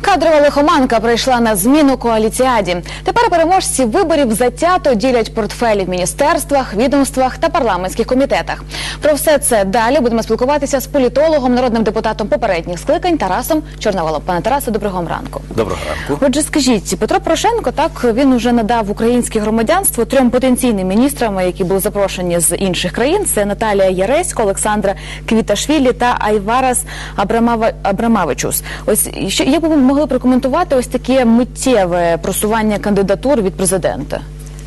Кадрова лихоманка прийшла на зміну коаліціаді. Тепер переможці виборів затято ділять портфелі в міністерствах, відомствах та парламентських комітетах. Про все це далі будемо спілкуватися з політологом, народним депутатом попередніх скликань Тарасом Чорноволом. Пане Тарасе, доброго вам ранку. Доброго ранку. Отже, скажіть, Петро Порошенко так він уже надав українське громадянство трьом потенційним міністрам, які були запрошені з інших країн. Це Наталія Яресько, Олександра Квіташвілі та Айварас Абрамава Абрамавичус. Ось що як би ви могли прокоментувати ось таке миттєве просування кандидатур від президента?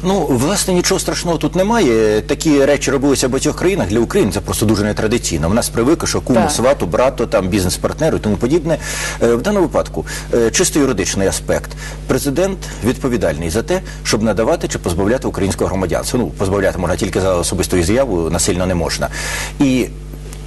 Ну, власне, нічого страшного тут немає. Такі речі робилися в багатьох країнах. Для України це просто дуже нетрадиційно. В нас привикли, що куму, Так. свату, брату, там бізнес-партнеру і тому подібне. Е, В даному випадку е, чисто юридичний аспект. Президент відповідальний за те, щоб надавати чи позбавляти українського громадянства. Ну, позбавляти можна тільки за особистою заявою, насильно не можна. І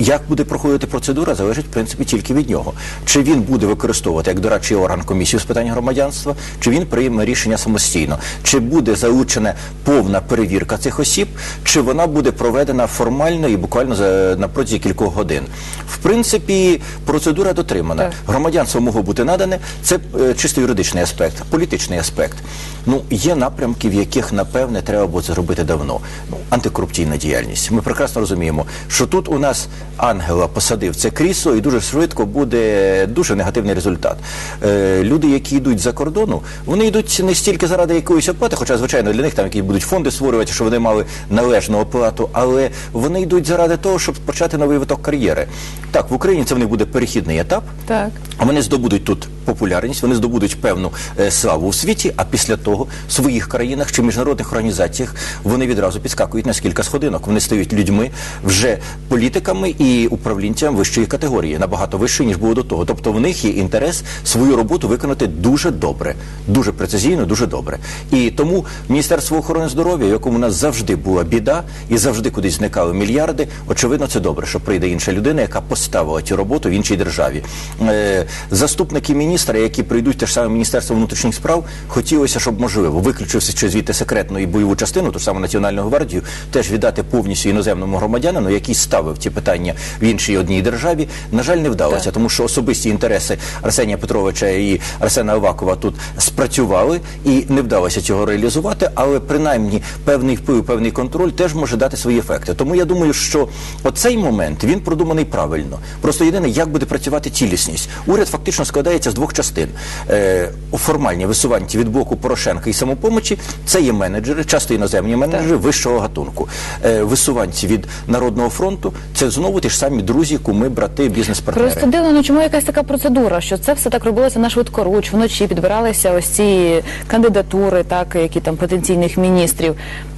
Як буде проходити процедура, залежить в принципі тільки від нього. Чи він буде використовувати як дорадчий орган комісію з питань громадянства, чи він прийме рішення самостійно, чи буде залучена повна перевірка цих осіб, чи вона буде проведена формально і буквально за на протязі кількох годин. В принципі, процедура дотримана. Так. Громадянство могло бути надане. Це е, чисто юридичний аспект, політичний аспект. Ну є напрямки, в яких напевне треба було це зробити давно. Ну антикорупційна діяльність. Ми прекрасно розуміємо, що тут у нас ангела посадив це крісло, і дуже швидко буде дуже негативний результат. Е, люди, які йдуть за кордону, вони йдуть не стільки заради якоїсь оплати, хоча звичайно для них там якісь будуть фонди створювати, щоб вони мали належну оплату, але вони йдуть заради того, щоб почати новий виток кар'єри. Так, в Україні це в них буде перехідний етап. Так. Вони здобудуть тут популярність, вони здобудуть певну е, славу у світі, а після того в своїх країнах чи міжнародних організаціях вони відразу підскакують на кілька сходинок. Вони стають людьми вже політиками і управлінцям вищої категорії, набагато вищої, ніж було до того. Тобто в них є інтерес свою роботу виконати дуже добре, дуже прецизійно, дуже добре. І тому Міністерство охорони здоров'я, в якому у нас завжди була біда і завжди кудись зникали мільярди, очевидно, це добре, що прийде інша людина, яка поставила цю роботу в іншій державі. Е, заступники міністра, які прийдуть те ж саме Міністерство внутрішніх справ, хотілося, щоб можливо, виключивши чи звідти секретну і бойову частину, ту ж саму Національну гвардію, теж віддати повністю іноземному громадянину, який ставив ці питання в іншій одній державі. На жаль, не вдалося, Так. тому що особисті інтереси Арсенія Петровича і Арсена Авакова тут спрацювали і не вдалося цього реалізувати, але принаймні певний вплив, певний контроль теж може дати свої ефекти. Тому я думаю, що оцей момент він продуманий правильно. Просто єдине, як буде працювати цілісність. Уряд фактично складається з двох частин. Е, формальні висуванці від боку Порошенка і самопомочі це є менеджери, часто іноземні менеджери вищого гатунку. Е, висуванці від Народного фронту це знову ті ж самі друзі, куми, брати, бізнес-партнери. Просто дивно, ну чому якась така процедура, що це все так робилося на швидкоруч, вночі підбиралися ось ці кандидатури, так які там потенційних міністрів.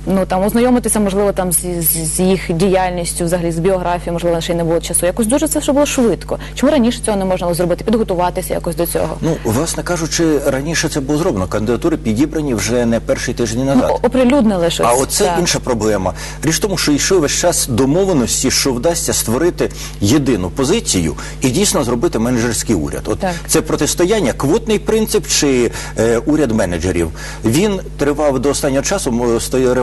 Ну там ознайомитися, можливо, там з, з, з їх діяльністю, взагалі з біографією, можливо, ще й не було часу. Якось дуже це все було швидко. Чому раніше цього не можна було зробити? Підготуватися якось до цього? Ну, власне кажучи, раніше це було зроблено. Кандидатури підібрані вже не перший тиждень назад. Ну, оприлюднили щось. А оце так. інша проблема. Річ в тому, що йшов весь час домовленості, що вдасться створити єдину позицію і дійсно зробити менеджерський уряд. От Так. це протистояння, квотний принцип чи е, уряд менеджерів. Він тривав до останнього часу, м,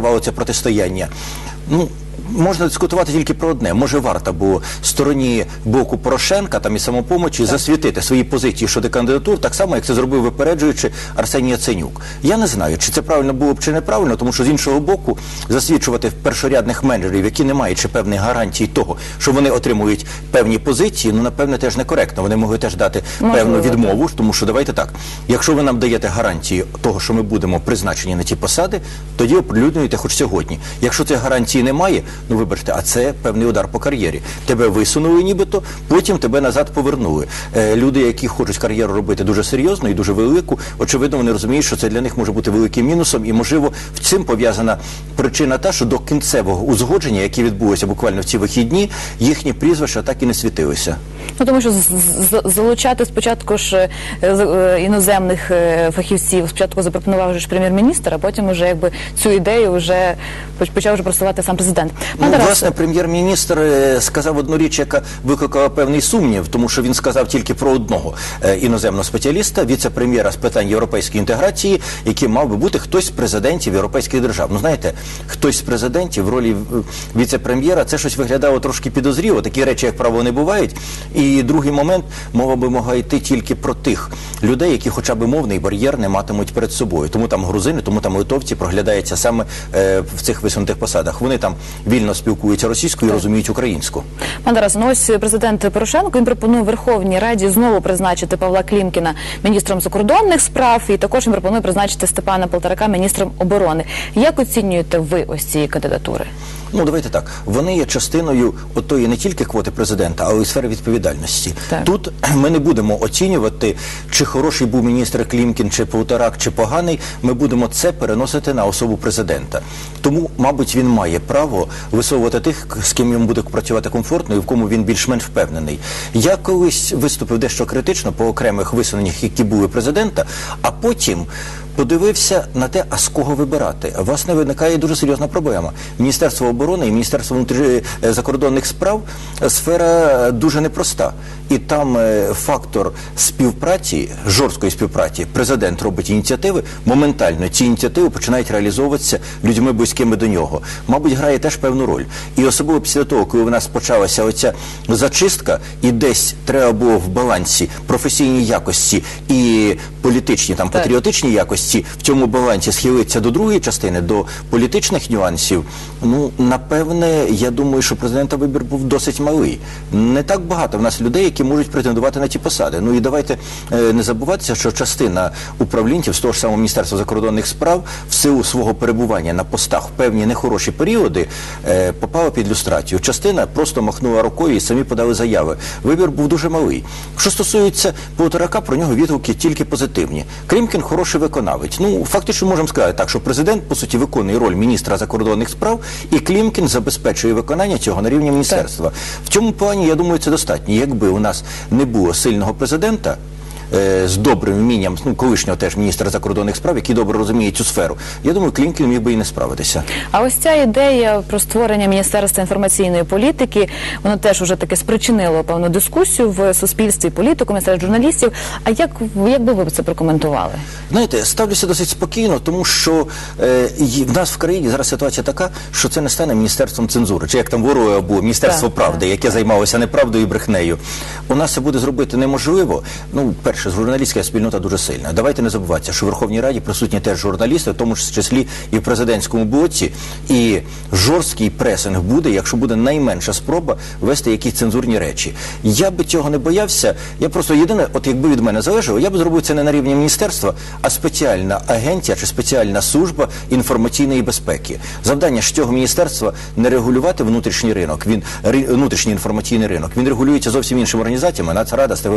тривало це протистояння. Ну. Можна дискутувати тільки про одне. Може, варто було стороні боку Порошенка там і самопомочі засвітити свої позиції щодо кандидатур, так само як це зробив випереджуючи Арсеній Яценюк. Я не знаю, чи це правильно було б чи неправильно, тому що з іншого боку засвідчувати першорядних менеджерів, які не мають ще певних гарантій того, що вони отримують певні позиції, ну напевне теж некоректно. Вони могли теж дати Можливо, певну відмову, тому що давайте так. Якщо ви нам даєте гарантії того, що ми будемо призначені на ті посади, тоді оприлюднюйте хоч сьогодні. Якщо цієї гарантії немає, ну вибачте, а це певний удар по кар'єрі. Тебе висунули нібито, потім тебе назад повернули. Е, люди, які хочуть кар'єру робити дуже серйозно і дуже велику, очевидно, вони розуміють, що це для них може бути великим мінусом, і можливо в цим пов'язана причина та, що до кінцевого узгодження, яке відбулося буквально в ці вихідні, їхні прізвища так і не світилися. Ну тому що залучати спочатку ж е, е, іноземних е, фахівців, спочатку запропонував вже прем'єр-міністр, а потім вже якби цю ідею вже почав вже просувати сам президент. Ну, власне, прем'єр-міністр сказав одну річ, яка викликала певний сумнів, тому що він сказав тільки про одного іноземного спеціаліста, віце-прем'єра з питань європейської інтеграції, який мав би бути хтось з президентів європейських держав. Ну знаєте, хтось з президентів в ролі віце-прем'єра, це щось виглядало трошки підозріло. Такі речі, як правило, не бувають. І І другий момент мова би могла йти тільки про тих людей, які хоча б мовний бар'єр не матимуть перед собою. Тому там грузини, тому там литовці проглядається саме е, в цих висунутих посадах. Вони там вільно спілкуються російською і розуміють українську. Пане Тарасе, ну ось президент Порошенко він пропонує Верховній Раді знову призначити Павла Клімкіна міністром закордонних справ, і також він пропонує призначити Степана Полторака міністром оборони. Як оцінюєте ви ось ці кандидатури? Ну давайте так. Вони є частиною отої не тільки квоти президента, але й сфери відповідальності. Так. Тут ми не будемо оцінювати, чи хороший був міністр Клімкін, чи Полторак, чи поганий. Ми будемо це переносити на особу президента. Тому, мабуть, він має право висовувати тих, з ким йому буде працювати комфортно і в кому він більш-менш впевнений. Я колись виступив дещо критично по окремих висуненнях, які були президента, а потім. Подивився на те, а з кого вибирати. Власне, виникає дуже серйозна проблема. Міністерство оборони і Міністерство внутрі... е, закордонних справ е, сфера дуже непроста. І там е, фактор співпраці, жорсткої співпраці, президент робить ініціативи, моментально ці ініціативи починають реалізовуватися людьми близькими до нього. Мабуть, грає теж певну роль. І особливо після того, коли в нас почалася оця зачистка, і десь треба було в балансі професійні якості і політичні там патріотичні якості в цьому балансі схилитися до другої частини, до політичних нюансів. Ну напевне, я думаю, що президента вибір був досить малий. Не так багато в нас людей, які можуть претендувати на ті посади. Ну і давайте е, не забуватися, що частина управлінців з того ж самого міністерства закордонних справ в силу свого перебування на постах в певні нехороші періоди е, попала під люстрацію. Частина просто махнула рукою і самі подали заяви. Вибір був дуже малий. Що стосується Полторака, про нього відгуки тільки позитивні. Клімкін хороший виконавець. Ну фактично можемо сказати так, що президент по суті виконує роль міністра закордонних справ, і Клімкін забезпечує виконання цього на рівні міністерства. В цьому плані я думаю, це достатньо. Якби у нас не було сильного президента. Е, З добрим вмінням, ну колишнього теж міністра закордонних справ, який добре розуміє цю сферу. Я думаю, Клімкін міг би і не справитися. А ось ця ідея про створення міністерства інформаційної політики, воно теж уже таки спричинило певну дискусію в суспільстві, політику, серед журналістів. А як як би ви це прокоментували? Знаєте, ставлюся досить спокійно, тому що е, в нас в країні зараз ситуація така, що це не стане міністерством цензури, чи як там ворога було міністерство Так, правди, так, яке займалося неправдою і брехнею. У нас це буде зробити неможливо. Ну, перше, журналістська спільнота дуже сильна. Давайте не забуватися, що в Верховній Раді присутні теж журналісти, в тому ж числі і в президентському блоці, і жорсткий пресинг буде, якщо буде найменша спроба вести якісь цензурні речі. Я би цього не боявся. Я просто єдине, от якби від мене залежало, я б зробив це не на рівні міністерства, а спеціальна агенція чи спеціальна служба інформаційної безпеки. Завдання ж цього міністерства не регулювати внутрішній ринок. Він внутрішній інформаційний ринок. Він регулюється зовсім іншими організаціями. Нацрада з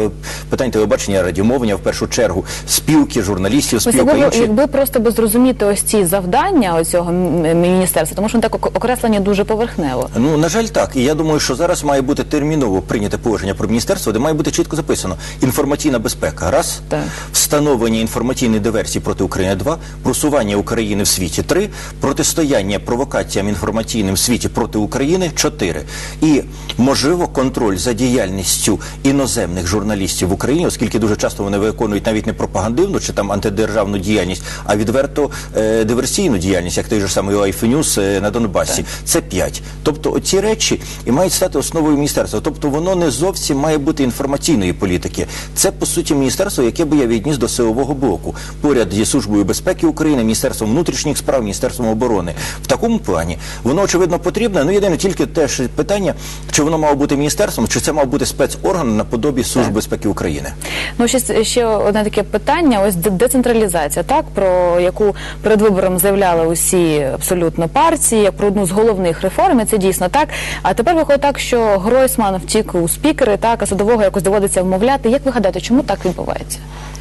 питань телебачення, радіомовлення в першу чергу, спілки журналістів, Ось якби, інші. якби просто би зрозуміти ось ці завдання оцього міністерства, тому що вони так ок- окреслені дуже поверхнево. Ну на жаль, так. І я думаю, що зараз має бути терміново прийняте положення про міністерство, де має бути чітко записано інформаційна безпека. Раз Так. встановлення інформаційної диверсії проти України. Два просування України в світі. Три протистояння провокаціям інформаційним в світі проти України. Чотири і можливо контроль за діяльністю іноземних журналістів в Україні, оскільки дуже часто вони виконують навіть не пропагандивну чи там антидержавну діяльність, а відверто е, диверсійну діяльність, як той же самий News е, на Донбасі. Це п'ять. Тобто оці речі і мають стати основою міністерства. Тобто воно не зовсім має бути інформаційної політики. Це по суті міністерство, яке би я відніс до силового блоку. Поряд зі службою безпеки України, міністерством внутрішніх справ, міністерством оборони. В такому плані воно очевидно потрібне. Ну єдине тільки теж питання, чи воно мало бути міністерством, чи це мав бути спецорган наподобі служби безпеки України. Ну ще ще одне таке питання: ось де- децентралізація, так про яку перед вибором заявляли усі абсолютно партії, як про одну з головних реформ. і Це дійсно так. А тепер виходить так, що Гройсман втік у спікери, так а судового якось доводиться вмовляти. Як ви гадаєте, чому так відбувається?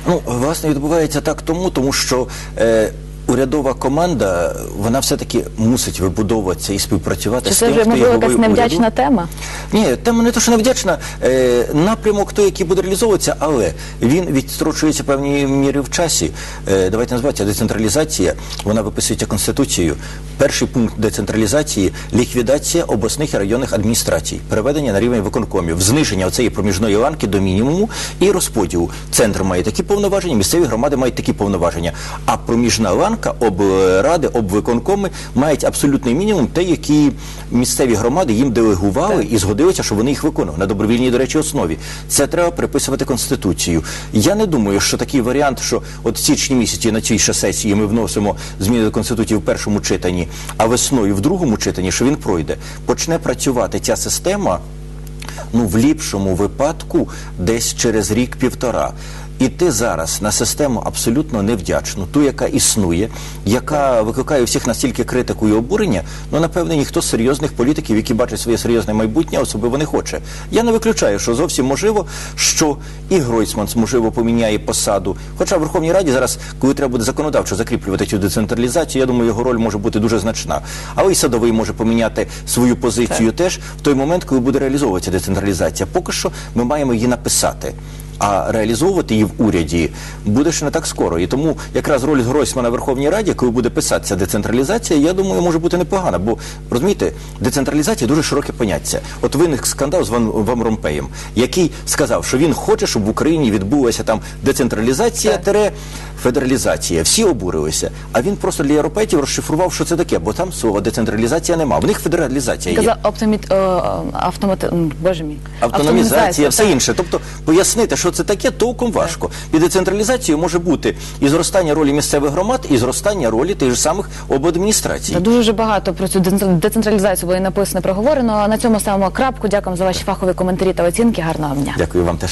Ну, власне, відбувається так тому, тому що е, урядова команда, вона все-таки мусить вибудовуватися і співпрацювати Чи з це тим, вже хто є можливо якась головою невдячна уряду. тема? Ні, тема не то, що невдячна. Е, напрямок той, який буде реалізовуватися, але він відстрочується певній мірі в часі. Е, давайте називатися децентралізація. Вона виписується Конституцією. Перший пункт децентралізації ліквідація обласних і районних адміністрацій, переведення на рівень виконкомів, зниження оцеї проміжної ланки до мінімуму і розподілу. Центр має такі повноваження, місцеві громади мають такі повноваження. А проміжна ланка облрака, облради, обвиконкоми мають абсолютний мінімум, те, які місцеві громади їм делегували і згодилися, що вони їх виконували на добровільній, до речі, основі. Це треба приписувати конституцію. Я не думаю, що такий варіант, що от в січні місяці на цій ще сесії ми вносимо зміни до конституції в першому читанні, а весною в другому читанні, що він пройде, почне працювати ця система ну в ліпшому випадку десь через рік-півтора. І ти зараз на систему абсолютно невдячну, ту, яка існує, яка викликає у всіх настільки критику і обурення, ну напевне ніхто з серйозних політиків, які бачать своє серйозне майбутнє, особливо не хоче. Я не виключаю, що зовсім можливо, що і Гройсманс можливо поміняє посаду. Хоча в Верховній Раді зараз, коли треба буде законодавчо закріплювати цю децентралізацію, я думаю, його роль може бути дуже значна. Але і садовий може поміняти свою позицію теж в той момент, коли буде реалізовуватися децентралізація. Поки що ми маємо її написати. А реалізовувати її в уряді буде ще не так скоро. І тому якраз роль Гройсмана в Верховній Раді, коли буде писатися децентралізація, я думаю, може бути непогана. Бо розумієте, децентралізація дуже широке поняття. От виник скандал з Ван, Ван Ромпеєм, який сказав, що він хоче, щоб в Україні відбулася там децентралізація тере федералізація. Всі обурилися. А він просто для європейців розшифрував, що це таке, бо там слова децентралізація нема. В них федералізація є. Казав оптоміт, е, автомати, м, боже мій. Автономізація, все інше. Тобто пояснити, що це таке, толком важко. Під децентралізацією може бути і зростання ролі місцевих громад, і зростання ролі тих же самих обладміністрацій. Та Дуже багато про цю децен- децентралізацію було і написано, проговорено. На цьому ставимо крапку. Дякуємо за ваші фахові коментарі та оцінки. Гарного дня. Дякую вам теж.